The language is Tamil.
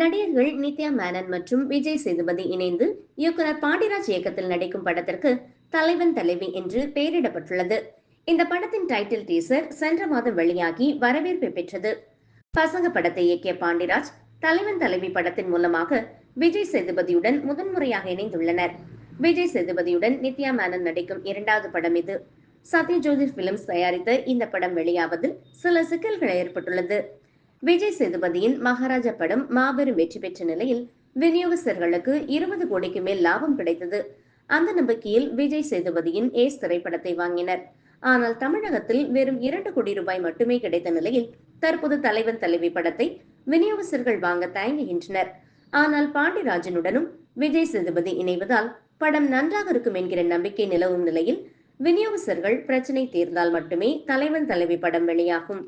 நடிகர்கள் நித்யா மேனன் மற்றும் விஜய் சேதுபதி இணைந்து இயக்குனர் பாண்டிராஜ் இயக்கத்தில் நடிக்கும் படத்திற்கு தலைவன் தலைவி என்று பெயரிடப்பட்டுள்ளது. இந்த படத்தின் டைட்டில் டீசர் சென்ற மாதம் வெளியாகி வரவேற்பை பெற்றது. பசங்க படத்தை இயக்கிய பாண்டிராஜ் தலைவன் தலைவி படத்தின் மூலமாக விஜய் சேதுபதியுடன் முதன்முறையாக இணைந்துள்ளனர். விஜய் சேதுபதியுடன் நித்யா மேனன் நடிக்கும் இரண்டாவது படம் இது. சத்யஜோதி பிலிம்ஸ் தயாரித்த இந்த படம் வெளியாவதில் சில சிக்கல்கள் ஏற்பட்டுள்ளது. விஜய் சேதுபதியின் மகாராஜா படம் மாபெரும் வெற்றி பெற்ற நிலையில் விநியோகஸ்தர்களுக்கு இருபது கோடிக்கு மேல் லாபம் கிடைத்தது. அந்த நம்பிக்கையில் விஜய் சேதுபதியின் ஏஸ் திரைப்படத்தை வாங்கினர். ஆனால் தமிழகத்தில் வெறும் இரண்டு கோடி ரூபாய் மட்டுமே கிடைத்த நிலையில் தற்போது தலைவன் தலைவி படத்தை விநியோகஸ்தர்கள் வாங்க தயங்குகின்றனர். ஆனால் பாண்டிராஜனுடனும் விஜய் சேதுபதி இணைவதால் படம் நன்றாக இருக்கும் என்கிற நம்பிக்கை நிலவும் நிலையில் விநியோகஸ்தர்கள் பிரச்சனை தீர்ந்தால் மட்டுமே தலைவன் தலைவி படம் வெளியாகும்.